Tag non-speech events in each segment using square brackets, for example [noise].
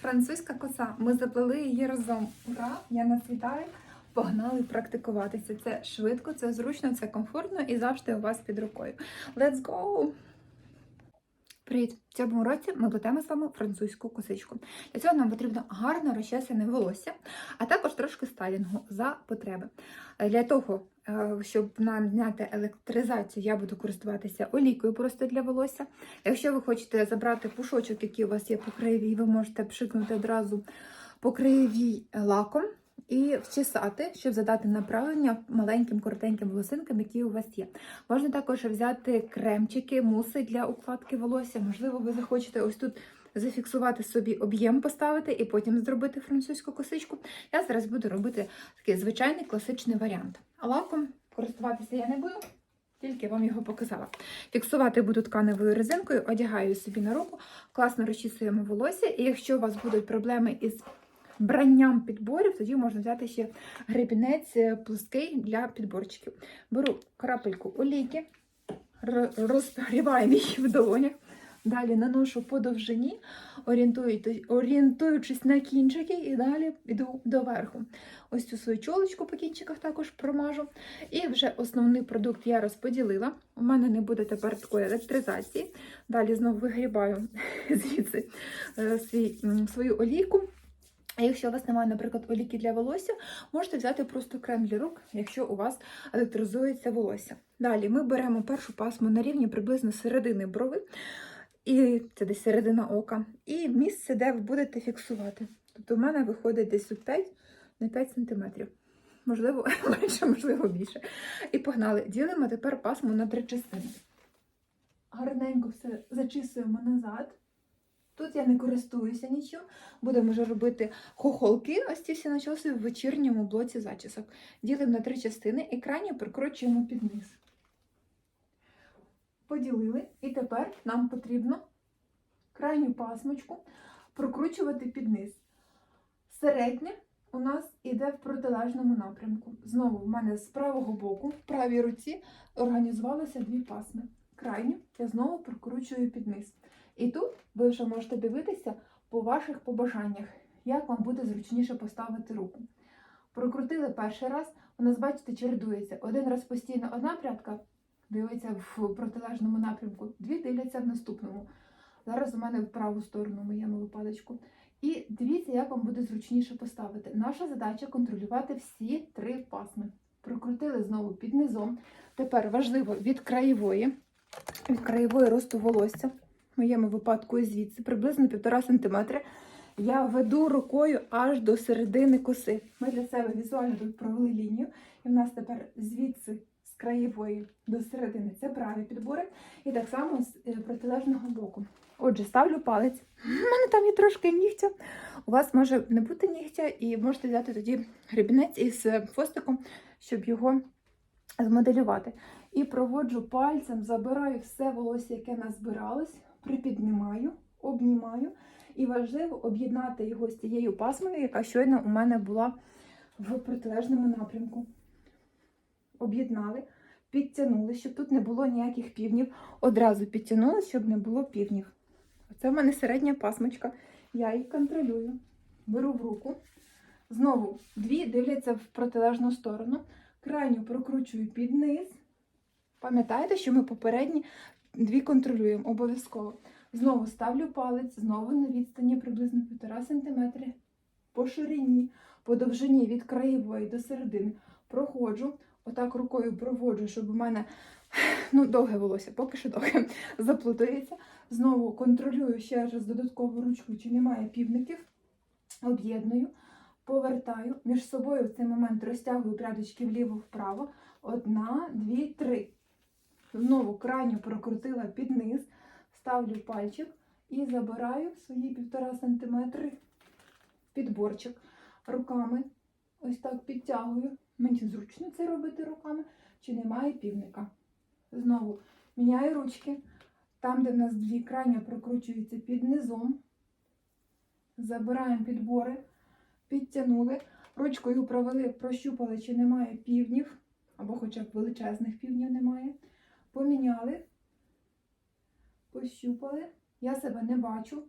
Французька коса. Ми заплели її разом. Ура! Я нас вітаю! Погнали практикуватися. Це швидко, це зручно, це комфортно і завжди у вас під рукою. Let's go! Привіт! В цьому році ми плетемо з вами французьку косичку. Для цього нам потрібно гарно розчесане волосся, а також трошки стайлінгу за потреби. Е, Для того, е, щоб нам зняти електризацію, я буду користуватися олійкою просто для волосся. Якщо ви хочете забрати пушочок, який у вас є по краєвій, ви можете пшикнути одразу по краєвій лаком і вчесати, щоб задати направлення маленьким коротеньким волосинкам, які у вас є. Можна також взяти кремчики, муси для укладки волосся. Можливо, ви захочете ось тут зафіксувати собі об'єм, поставити і потім зробити французьку косичку. Я зараз буду робити такий звичайний класичний варіант. А лаком користуватися я не буду. Тільки вам його показала. Фіксувати буду тканевою резинкою, одягаю собі на руку, класно розчісуємо волосся. І якщо у вас будуть проблеми із бранням підборів, тоді можна взяти ще гребінець е, плоский для підборчиків. Беру крапельку олійки, р- розгріваємо її в долонях. Далі наношу по довжині, орієнтуючись на кінчики, і далі йду доверху. Ось цю свою чолочку по кінчиках також промажу. І вже основний продукт я розподілила. У мене не буде тепер такої електризації. Далі знову вигрібаю [laughs] звідси е, свій, свою олійку. А якщо у вас немає, наприклад, олійки для волосся, можете взяти просто крем для рук, якщо у вас електризується волосся. Далі ми беремо першу пасму на рівні приблизно середини брови, і це десь середина ока, і місце, де ви будете фіксувати. Тобто в мене виходить десь тут 5 на 5 см. Можливо, [laughs] менше, можливо, більше. І погнали. Ділимо тепер пасму на три частини. Гарненько все зачісуємо назад. Тут я не користуюся нічим. Будемо вже робити хохолки, ось ці всі начоси в вечірньому блоці зачісок. Ділимо на три частини і крайні прикручуємо під низ. Поділили. І тепер нам потрібно крайню пасмочку прокручувати під низ. Середнє у нас іде в протилежному напрямку. Знову в мене з правого боку, в правій руці, організувалися дві пасми. Крайню я знову прокручую під низ. І тут ви вже можете дивитися по ваших побажаннях, як вам буде зручніше поставити руку. Прокрутили перший раз, у нас, бачите, чередується. Один раз постійно одна прядка дивиться в протилежному напрямку, дві дивляться в наступному. Зараз у мене в праву сторону моєму випадочку. І дивіться, як вам буде зручніше поставити. Наша задача контролювати всі три пасми. Прокрутили знову під низом. Тепер важливо від краєвої, від краєвої росту волосся, моєму випадку звідси, приблизно 1,5 см. Я веду рукою аж до середини коси. Ми для себе візуально тут провели лінію, і в нас тепер звідси з краєвої до середини це праві підбори, і так само з е, протилежного боку. Отже, ставлю палець. У мене там є трошки нігтя. У вас може не бути нігтя, і можете взяти тоді гребінець із е, фостиком, щоб його змоделювати. І проводжу пальцем, забираю все волосся, яке назбиралось, припіднімаю, обнімаю. І важливо об'єднати його з тією пасмою, яка щойно у мене була в протилежному напрямку. Об'єднали, підтягнули, щоб тут не було ніяких півнів. Одразу підтягнули, щоб не було півнів. Оце в мене середня пасмочка. Я її контролюю. Беру в руку. Знову дві дивляться в протилежну сторону. Крайню прокручую під низ. Пам'ятаєте, що ми попередні дві контролюємо обов'язково. Знову ставлю палець, знову на відстані приблизно 1,5 см по ширині, по довжині від краєвої до середини. Проходжу, отак рукою проводжу, щоб у мене ну, довге волосся, поки що довге, заплутається. Знову контролюю ще раз додаткову ручку, чи немає півників. Об'єдную, повертаю. Між собою в цей момент розтягую прядочки вліво-вправо. Одна, дві, три. Знову крайню прокрутила під низ, ставлю пальчик і забираю свої 1,5 см підборчик руками. Ось так підтягую. Мені зручно це робити руками, чи немає півника. Знову міняю ручки. Там, де в нас дві крайня прокручуються під низом. Забираємо підбори, підтягнули. Ручкою провели, прощупали, чи немає півнів, або хоча б величезних півнів немає. Поміняли, пощупали. Я себе не бачу,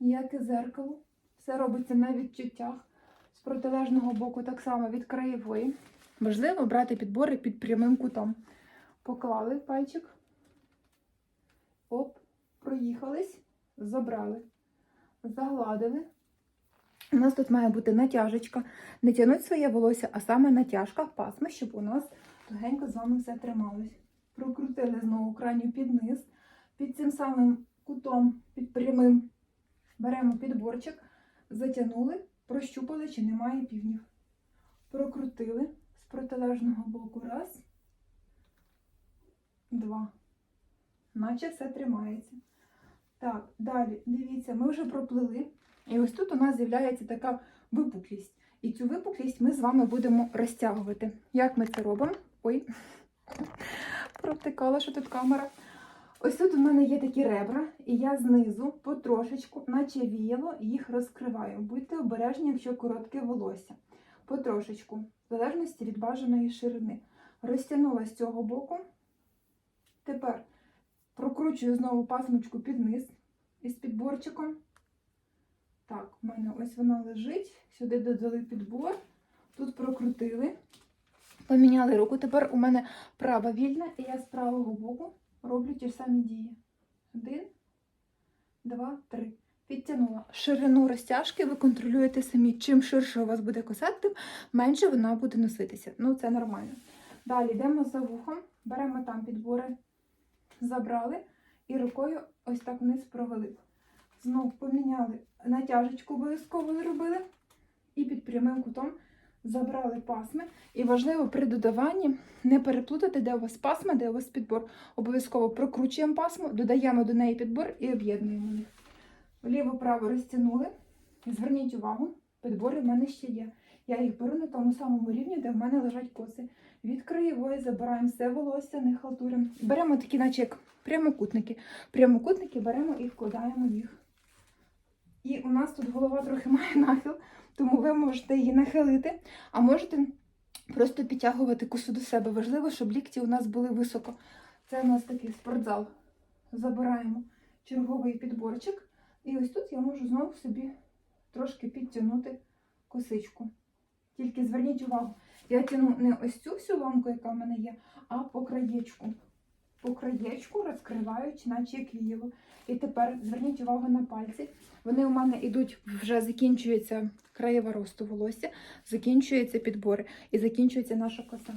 ніяке зеркало. Все робиться на відчуттях. З протилежного боку так само від краєвої. Важливо брати підбори під прямим кутом. Поклали пальчик. Оп, проїхались, забрали, загладили. У нас тут має бути натяжечка. Не тягнуть своє волосся, а саме натяжка пасми, щоб у нас тугенько з вами все трималось. Прокрутили знову крайню під низ. Під цим самим кутом, під прямим, беремо підборчик, затягнули, прощупали, чи немає півнів. Прокрутили з протилежного боку. Раз, два. Наче все тримається. Так, далі, дивіться, ми вже проплили. І ось тут у нас з'являється така випуклість. І цю випуклість ми з вами будемо розтягувати. Як ми це робимо? Ой, протикала, що тут камера. Ось тут у мене є такі ребра, і я знизу потрошечку, наче віяло, їх розкриваю. Будьте обережні, якщо коротке волосся. Потрошечку, в залежності від бажаної ширини. Розтягнула з цього боку. Тепер прокручую знову пасмочку під низ із підборчиком. Так, у мене ось вона лежить. Сюди додали підбор. Тут прокрутили. Поміняли руку. Тепер у мене права вільна, і я з правого боку роблю ті ж самі дії. Один, два, три. Підтягнула. Ширину розтяжки ви контролюєте самі. Чим ширше у вас буде коса, тим менше вона буде носитися. Ну, це нормально. Далі йдемо за вухом, беремо там підбори, забрали і рукою ось так вниз провели. Знову поміняли натяжечку, обов'язково зробили. І під прямим кутом забрали пасми. І важливо при додаванні не переплутати, де у вас пасма, де у вас підбор. Обов'язково прокручуємо пасму, додаємо до неї підбор і об'єднуємо їх. Вліво-право розтягнули. Зверніть увагу, підбори в мене ще є. Я їх беру на тому самому рівні, де в мене лежать коси. Від краєвої забираємо все волосся, не халтуримо. Беремо такі, наче як прямокутники. Прямокутники беремо і вкладаємо їх. І у нас тут голова трохи має нахил, тому ви можете її нахилити, а можете просто підтягувати косу до себе. Важливо, щоб лікті у нас були високо. Це у нас такий спортзал. Забираємо черговий підборчик. І ось тут я можу знову собі трошки підтягнути косичку. Тільки зверніть увагу, я тяну не ось цю всю ломку, яка в мене є, а по краєчку. По краєчку розкриваючи, наче як віяло. І тепер зверніть увагу на пальці. Вони у мене йдуть, вже закінчується краєва росту волосся, закінчуються підбори і закінчується наша коса.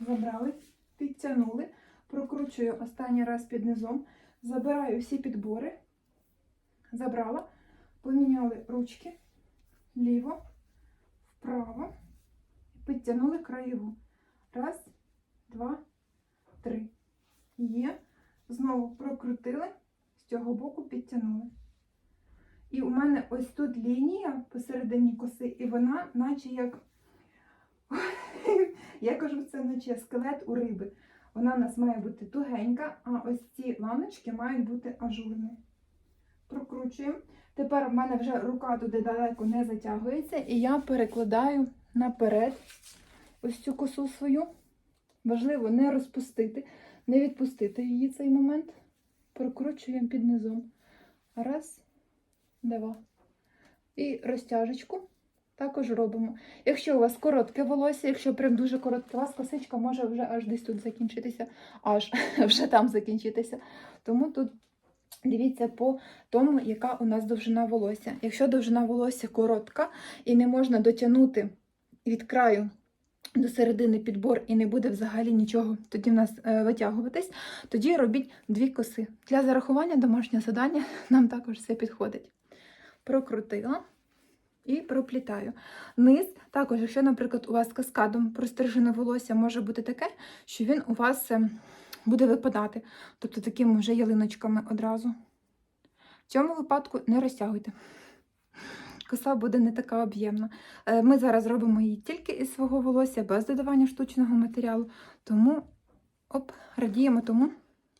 Забрали, підтягнули, прокручую останній раз під низом, забираю всі підбори, забрала, поміняли ручки ліво, вправо, підтягнули краєву. Раз, два, три. Є. Знову прокрутили, з цього боку підтягнули. І у мене ось тут лінія посередині коси, і вона, наче як. [laughs] Я кажу, це наче скелет у риби. Вона у нас має бути тугенька, а ось ці ланочки мають бути ажурні. Прокручуємо. Тепер в мене вже рука туди далеко не затягується, і я перекладаю наперед ось цю косу свою. Важливо не розпустити, не відпустити її цей момент. Прокручуємо під низом. Раз, два. І розтяжечку також робимо. Якщо у вас коротке волосся, якщо прям дуже коротке, у вас косичка може вже аж десь тут закінчитися, аж [laughs] вже там закінчитися. Тому тут дивіться по тому, яка у нас довжина волосся. Якщо довжина волосся коротка і не можна дотягнути від краю до середини підбор і не буде взагалі нічого тоді в нас е, витягуватись, тоді робіть дві коси. Для зарахування домашнього завдання нам також все підходить. Прокрутила і проплітаю. Низ, також, якщо, наприклад, у вас каскадом прострижене волосся може бути таке, що він у вас е, буде випадати. Тобто такими вже ялиночками одразу. В цьому випадку не розтягуйте. Коса буде не така об'ємна. Е, Ми зараз робимо її тільки із свого волосся, без додавання штучного матеріалу. Тому оп, радіємо тому,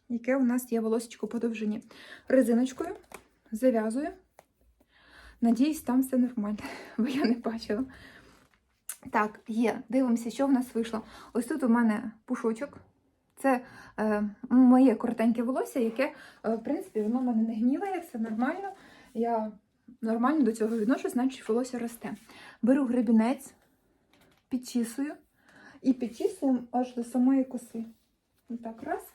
яке у нас є волосечко по довжині. Резиночкою зав'язую. Надіюсь, там все нормально, [laughs] бо я не бачила. Так, є. Дивимося, що в нас вийшло. Ось тут у мене пушочок. Це е, моє коротеньке волосся, яке, е, в принципі, воно в мене не гніле, все нормально. Я нормально до цього відношусь, значить волосся росте. Беру гребінець, підчісую і підчісуємо аж до самої коси. Отак, раз.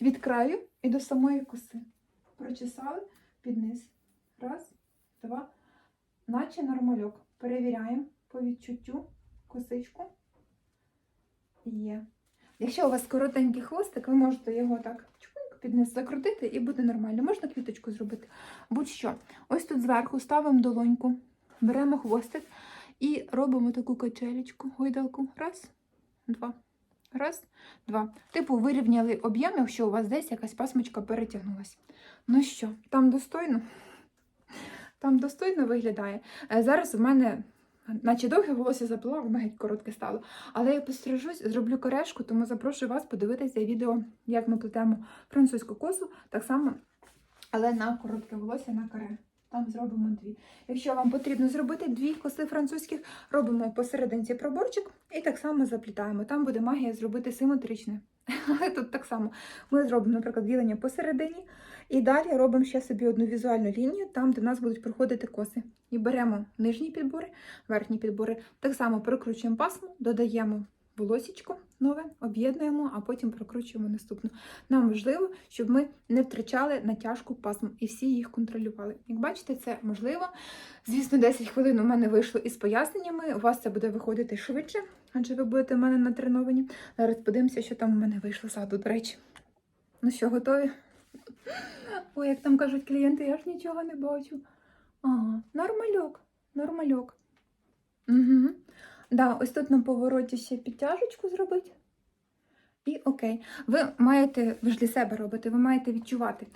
Від краю і до самої коси. Прочесали під низ. Раз, два. Наче нормальок. Перевіряємо по відчуттю косичку. Є. Якщо у вас коротенький хвостик, ви можете його так під низ закрутити і буде нормально. Можна квіточку зробити. Будь-що. Ось тут зверху ставимо долоньку, беремо хвостик і робимо таку качелечку, гойдалку. Раз, два. Раз, два. Типу, вирівняли об'єм, якщо у вас десь якась пасмочка перетягнулася. Ну що, там достойно? Там достойно виглядає. Е, Зараз в мене, наче довге волосся заплила, воно геть коротке стало. Але я пострижусь, зроблю корешку, тому запрошую вас подивитися відео, як ми плетемо французьку косу, так само, але на коротке волосся на каре. Там зробимо дві. Якщо вам потрібно зробити дві коси французьких, робимо посерединці проборчик і так само заплітаємо. Там буде магія зробити симетричне. [laughs] Але тут так само ми зробимо, наприклад, ділення посередині, і далі робимо ще собі одну візуальну лінію, там, де в нас будуть проходити коси. І беремо нижні підбори, верхні підбори. Так само прокручуємо пасму, додаємо волосічко нове, об'єднуємо, а потім прокручуємо наступну. Нам важливо, щоб ми не втрачали натяжку пасм і всі їх контролювали. Як бачите, це можливо. Звісно, 10 хвилин у мене вийшло із поясненнями. У вас це буде виходити швидше, адже ви будете в мене натреновані. Зараз подивимося, що там у мене вийшло ззаду, до речі. Ну що, готові? Ой, як там кажуть клієнти, я ж нічого не бачу. Ага, нормальок, нормальок. Угу. Да, ось тут на повороті ще підтяжечку зробити. І окей. Ви маєте, ви ж для себе робите, ви маєте відчувати.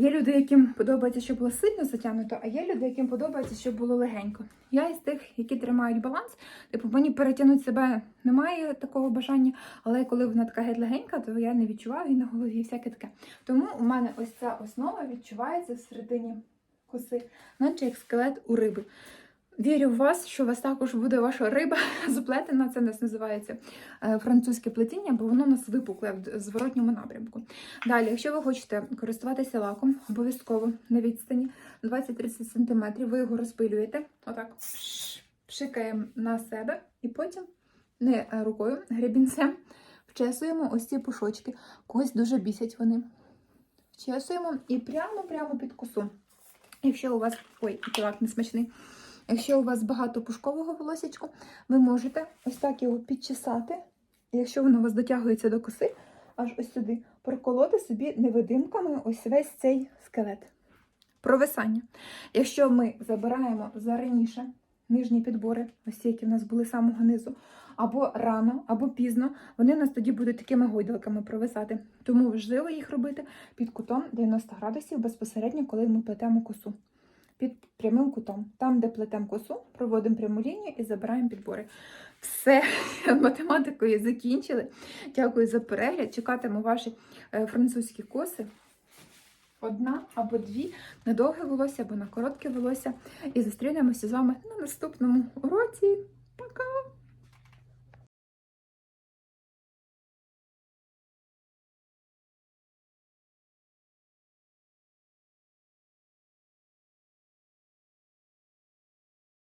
Є люди, яким подобається, щоб було сильно затягнуто, а є люди, яким подобається, щоб було легенько. Я із тих, які тримають баланс. Типу, мені перетягнути себе немає такого бажання, але коли вона така геть легенька, то я не відчуваю і на голові всяке таке. Тому у мене ось ця основа відчувається всередині коси, наче як скелет у риби. Вірю в вас, що у вас також буде ваша риба [laughs] заплетена. Це нас називається е, французьке плетіння, бо воно нас випукле в зворотньому напрямку. Далі, якщо ви хочете користуватися лаком, обов'язково на відстані 20-30 см, ви його розпилюєте, отак пш- пшикаємо на себе, і потім не рукою, гребінцем вчесуємо ось ці пушочки. Когось дуже бісять вони. Вчесуємо і прямо-прямо під косу. Якщо у вас. Ой, лак несмачний. Якщо у вас багато пушкового волосячку, ви можете ось так його підчесати. Якщо воно у вас дотягується до коси, аж ось сюди, проколоти собі невидимками ось весь цей скелет. Провисання. Якщо ми забираємо за раніше нижні підбори, ось які в нас були з самого низу, або рано, або пізно, вони у нас тоді будуть такими гойдалками провисати. Тому важливо їх робити під кутом 90 градусів безпосередньо, коли ми плетемо косу під прямим кутом. Там, де плетемо косу, проводимо пряму лінію і забираємо підбори. Все, [laughs] математикою закінчили. Дякую за перегляд. Чекатиму ваші е, французькі коси. Одна або дві на довге волосся або на коротке волосся. І зустрінемося з вами на наступному уроці. Пока!